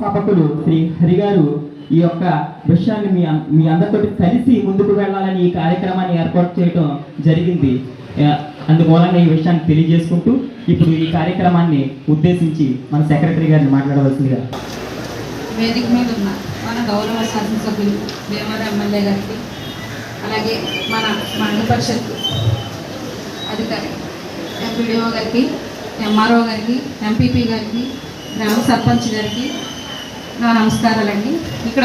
వ్యవస్థాపకులు శ్రీ హరి గారు ఈ యొక్క విషయాన్ని మీ మీ అందరితో కలిసి ముందుకు వెళ్ళాలని ఈ కార్యక్రమాన్ని ఏర్పాటు చేయడం జరిగింది. అందుమూలంగా ఈ విషయాన్ని తెలియజేసుకుంటూ ఇప్పుడు ఈ కార్యక్రమాన్ని ఉద్దేశించి మన సెక్రటరీ గారిని మాట్లాడవలసిందిగా. వేదిక మీద ఉన్న మన గౌరవ శాసనసభ్యులు భీమవరం ఎమ్మెల్యే గారికి అలాగే మన మండల పరిషత్ అధికారి ఎంపీడీఓ గారికి ఎంఆర్ఓ గారికి ఎంపీపీ గారికి గ్రామ సర్పంచ్ గారికి నా నమస్కారాలండి. ఇక్కడ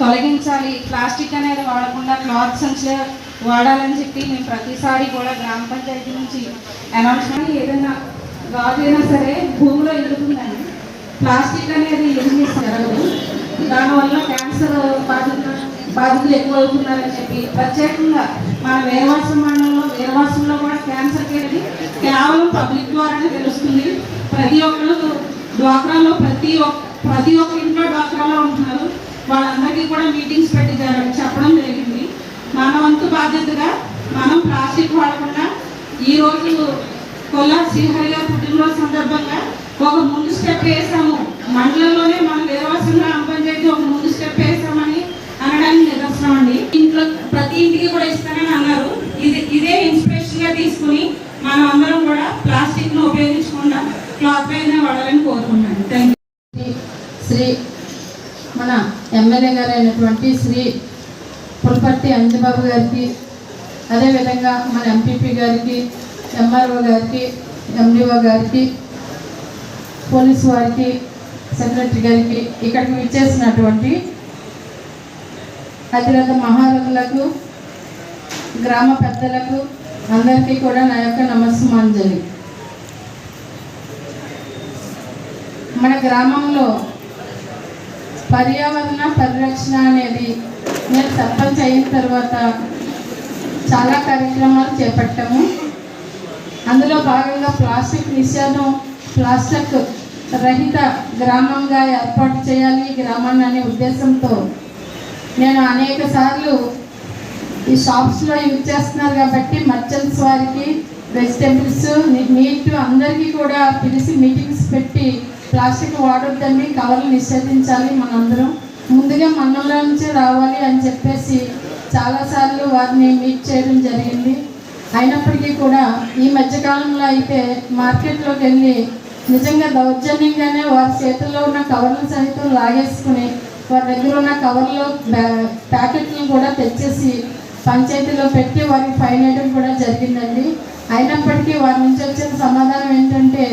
తొలగించాలి. ప్లాస్టిక్ అనేది వాడకుండా క్లాత్ సంచులే వాడాలని చెప్పి మేము ప్రతిసారి కూడా గ్రామ పంచాయతీ నుంచి అనౌన్స్మెంట్ ఏదైనా రాజైనా సరే భూమిలో ఎదుగుతుందండి ప్లాస్టిక్ అనేది ఎన్ని జరగదు. దానివల్ల క్యాన్సర్ బాధిత బాధితులు ఎక్కువ అవుతున్నారని చెప్పి ప్రత్యేకంగా మన వేరవాసం మండలంలో వేరవాసంలో కూడా క్యాన్సర్ అనేది కేవలం పబ్లిక్ ద్వారానే తెలుస్తుంది. ప్రతి ఒక్కరు డ్వాక్రాలో ప్రతి ఒక్క ప్రతి ఒక్క ఇంట్లో డాక్టర్లో ఉంటున్నారు. వాళ్ళందరికీ కూడా మీటింగ్స్ పెట్టి చెప్పడం జరిగింది. మన వంతు బాధ్యతగా మనం ప్లాస్టిక్ వాడకుండా ఈ రోజు కొల్లా శ్రీహరి గారి పుట్టినరోజు సందర్భంగా ఒక ముందు స్టెప్ వేసాము. మండలంలోనే మనం వేరవాసంగా చేసి ఒక ముందు స్టెప్ వేసామని అనడానికి నిదర్శనం అండి. ఇంట్లో ప్రతి ఇంటికి కూడా ఇస్తానని అన్నారు. ఇది ఇదే ఇన్స్పిరేషన్గా తీసుకుని మనం అందరం కూడా ప్లాస్టిక్ను ఉపయోగించకుండా క్లాత్ పైన వాడాలని కోరుకుంటున్నాం థ్యాంక్ శ్రీ మన ఎమ్మెల్యే గారు అయినటువంటి శ్రీ పుల్పర్తి అంజబాబు గారికి అదేవిధంగా మన ఎంపీపీ గారికి ఎంఆర్ఓ గారికి ఎండిఓ గారికి పోలీసు వారికి సెక్రటరీ గారికి ఇక్కడికి విచ్చేసినటువంటి అతిరథ మహారథులకు గ్రామ పెద్దలకు అందరికీ కూడా నా యొక్క నమస్మాంజలి మన గ్రామంలో పర్యావరణ పరిరక్షణ అనేది నేను సర్పంచ్ అయిన తర్వాత చాలా కార్యక్రమాలు చేపట్టాము. అందులో భాగంగా ప్లాస్టిక్ నిషేధం ప్లాస్టిక్ రహిత గ్రామంగా ఏర్పాటు చేయాలి ఈ గ్రామాన్ని అనే ఉద్దేశంతో నేను అనేక సార్లు ఈ షాప్స్లో యూజ్ చేస్తున్నారు కాబట్టి మర్చెంట్స్ వారికి వెజిటేబుల్స్ మీట్ అందరికీ కూడా పిలిచి మీటింగ్స్ పెట్టి ప్లాస్టిక్ వాడొద్దని కవర్లు నిషేధించాలి మనందరం. ముందుగా మనలో నుంచి రావాలి అని చెప్పేసి చాలాసార్లు వారిని మీట్ చేయడం జరిగింది. అయినప్పటికీ కూడా ఈ మధ్యకాలంలో అయితే మార్కెట్లోకి వెళ్ళి నిజంగా దౌర్జన్యంగానే వారి చేతుల్లో ఉన్న కవర్లు సహితం లాగేసుకుని వారి దగ్గర ఉన్న కవర్లో ప్యాకెట్లను కూడా తెచ్చేసి పంచాయతీలో పెట్టి వారికి ఫైన్ వేయడం కూడా జరిగిందండి. అయినప్పటికీ వారి నుంచి వచ్చిన సమాధానం ఏంటంటే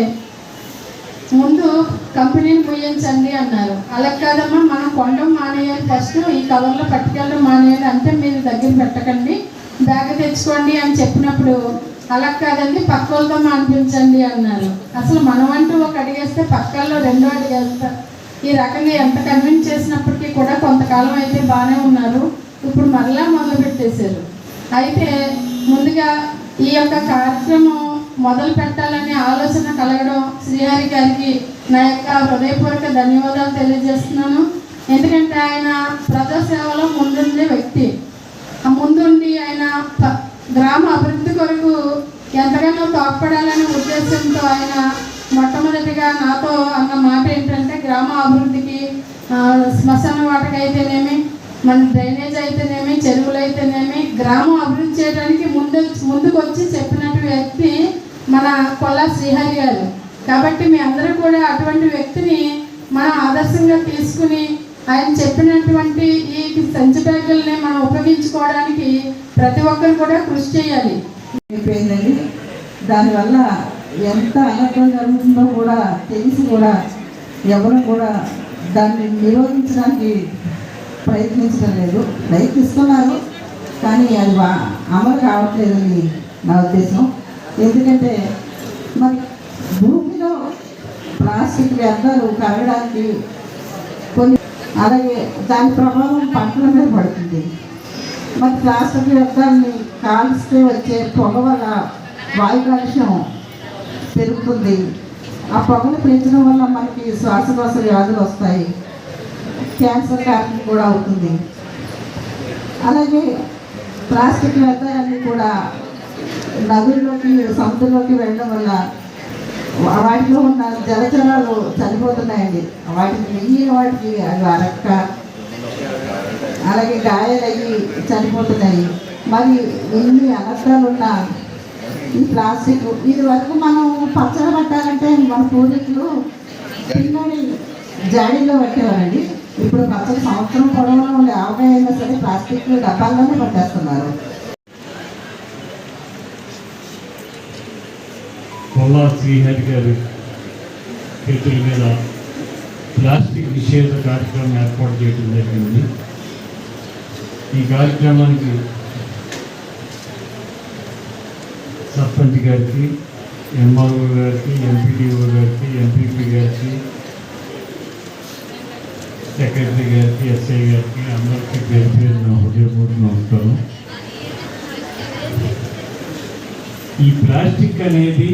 ముందు కంపెనీని ముయ్యించండి అన్నారు. అలా కాదమ్మా మనం కొండం మానేయాలి ఫస్ట్ ఈ కవర్లో పట్టుకెళ్ళడం మానేయాలి అంటే మీరు దగ్గర పెట్టకండి. బ్యాగ్ తెచ్చుకోండి అని చెప్పినప్పుడు అలా కాదండి పక్క వాళ్ళతో మానిపించండి అన్నారు. అసలు మనం అంటూ ఒక అడిగేస్తే పక్కల్లో రెండో అడిగేస్తారు. ఈ రకంగా ఎంత కన్విన్స్ చేసినప్పటికీ కూడా కొంతకాలం అయితే బాగానే ఉన్నారు. ఇప్పుడు మరలా మొదలు పెట్టేశారు అయితే ముందుగా ఈ యొక్క కార్యక్రమం మొదలు పెట్టాలనే ఆలోచన కలగడం శ్రీహరి గారికి నా యొక్క హృదయపూర్వక ధన్యవాదాలు తెలియజేస్తున్నాను. ఎందుకంటే ఆయన ప్రజాసేవలో ముందుండే వ్యక్తి. ఆ ముందుండి ఆయన గ్రామ అభివృద్ధి కొరకు ఎంతగానో తోడ్పడాలనే ఉద్దేశంతో ఆయన మొట్టమొదటిగా నాతో అన్న మాట ఏంటంటే గ్రామ అభివృద్ధికి శ్మశాన వాటకైతేనేమి మన డ్రైనేజ్ అయితేనేమి చెరువులు అయితేనేమి గ్రామం అభివృద్ధి చేయడానికి ముందు ముందుకు వచ్చి చెప్పినట్టు వ్యక్తి మన కొల్లా శ్రీహరి గారు. కాబట్టి మీ అందరూ కూడా అటువంటి వ్యక్తిని మనం ఆదర్శంగా తీసుకుని ఆయన చెప్పినటువంటి ఈ సంచి బ్యాగుల్ని మనం ఉపయోగించుకోవడానికి ప్రతి ఒక్కరు కూడా కృషి చేయాలి. అయిపోయిందండి. దానివల్ల ఎంత అనర్థం జరుగుతుందో కూడా తెలిసి కూడా ఎవరు కూడా దాన్ని నిరోధించడానికి ప్రయత్నించడం లేదు. ప్రయత్నిస్తున్నారు కానీ అది వా- అమలు కావట్లేదని నా ఉద్దేశం. ఎందుకంటే మరి భూమిలో ప్లాస్టిక్ వ్యర్థాలు కరగడానికి కొన్ని అలాగే దాని ప్రభావం పంటల మీద పడుతుంది. మరి ప్లాస్టిక్ వ్యర్థాన్ని కాల్స్తే వచ్చే పొగ వల్ల వాయు కాలుష్యం పెరుగుతుంది. ఆ పొగను పెంచడం వల్ల మనకి శ్వాసకోశ వ్యాధులు వస్తాయి. క్యాన్సర్ కారణం కూడా అవుతుంది. అలాగే ప్లాస్టిక్ వ్యర్థాలన్నీ కూడా నదుల్లోకి సముద్రంలోకి వెళ్ళడం వల్ల వాటిలో ఉన్న జలచరాలు చనిపోతున్నాయండి. వాటికి మిగిలిన వాటికి అవి అరక్క అలాగే గాయాలయ్యి చనిపోతున్నాయి. మరి ఎన్ని అనర్థాలు ఉన్న ఈ ప్లాస్టిక్ ఇది వరకు మనం పచ్చడి పట్టాలంటే మన పూర్వీకులు పిన్నడి జాడీలో పట్టేవారండి. ఇప్పుడు పచ్చడి సంవత్సరం పొడవులో ఉండే ఆవకాయ అయినా సరే ప్లాస్టిక్ డబ్బాల్లోనే పట్టేస్తున్నారు. పొల్లా శ్రీహరి గారి చేతుల మీద ప్లాస్టిక్ నిషేధ కార్యక్రమం ఏర్పాటు చేయడం జరిగింది. ఈ కార్యక్రమానికి సర్పంచ్ గారికి ఎంఆర్ఓ గారికి ఎంపీడీఓ గారికి ఎంపీపీ గారికి సెక్రటరీ గారికి ఎస్ఐ గారికి అందరికీ పేరు పేరు నా హృదయపూర్వక నమస్కారం. ఈ ప్లాస్టిక్ అనేది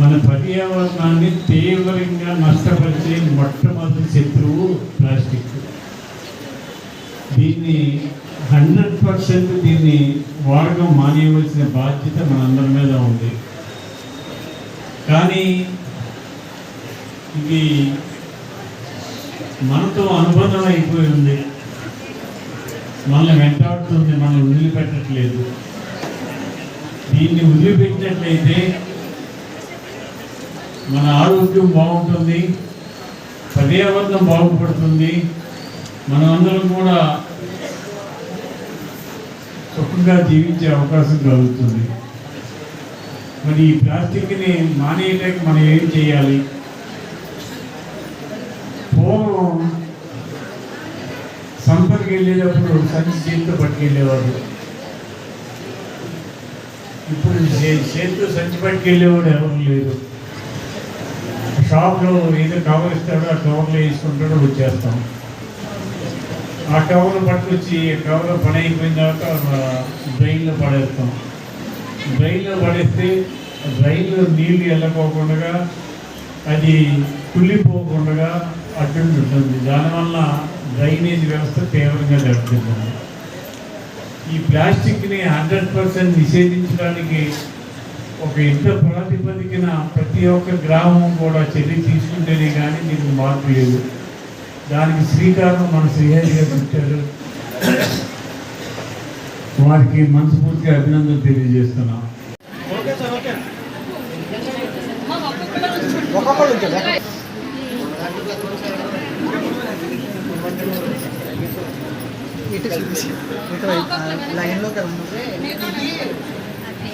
మన పర్యావరణాన్ని తీవ్రంగా నష్టపరిచే మొట్టమొదటి శత్రువు ప్లాస్టిక్. దీన్ని హండ్రెడ్ పర్సెంట్ దీన్ని వాడకం మానేయవలసిన బాధ్యత మనందరి మీద ఉంది. కానీ ఇది మనతో అనుబంధం అయిపోయి ఉంది. మనల్ని వెంటాడుతుంది మనల్ని వదిలిపెట్టట్లేదు. దీన్ని వదిలిపెట్టినట్లయితే మన ఆరోగ్యం బాగుంటుంది పర్యావరణం బాగుపడుతుంది మనం అందరం కూడా సుఖంగా జీవించే అవకాశం కలుగుతుంది. మరి ఈ ప్లాస్టిక్ని మానేయలేక మనం ఏం చేయాలి? పూర్వం సంపర్కి వెళ్ళేటప్పుడు సంచి చేతితో పట్టుకెళ్ళేవాడు. ఇప్పుడు చేతితో సంచి పట్టుకెళ్ళేవాడు ఎవరు లేరు. షాప్లో ఏదో కవర్ ఇస్తాడో ఆ కవర్లో వేసుకుంటాడో వచ్చేస్తాం ఆ కవర్ పట్టుకొచ్చి కవర్ పని అయిపోయిన తర్వాత డ్రైన్లో పడేస్తాం. డ్రైన్లో పడేస్తే డ్రైన్లో నీళ్ళు వెళ్ళకోకుండా అది కుళ్ళిపోకుండా అడ్డుంటుంది దానివల్ల డ్రైనేజ్ వ్యవస్థ తీవ్రంగా దెబ్బతింటుంది. ఈ ప్లాస్టిక్ని హండ్రెడ్ పర్సెంట్ నిషేధించడానికి ఒక యుద్ధ ప్రాతిపదికన ప్రతి ఒక్క గ్రామం కూడా చర్య తీసుకుంటేనే కానీ దీనికి మార్పు లేదు. దానికి శ్రీకారం మన శ్రీహరి గారు ఇచ్చారు వారికి మనస్ఫూర్తిగా అభినందన తెలియజేస్తున్నాం.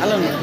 halo Alam niya.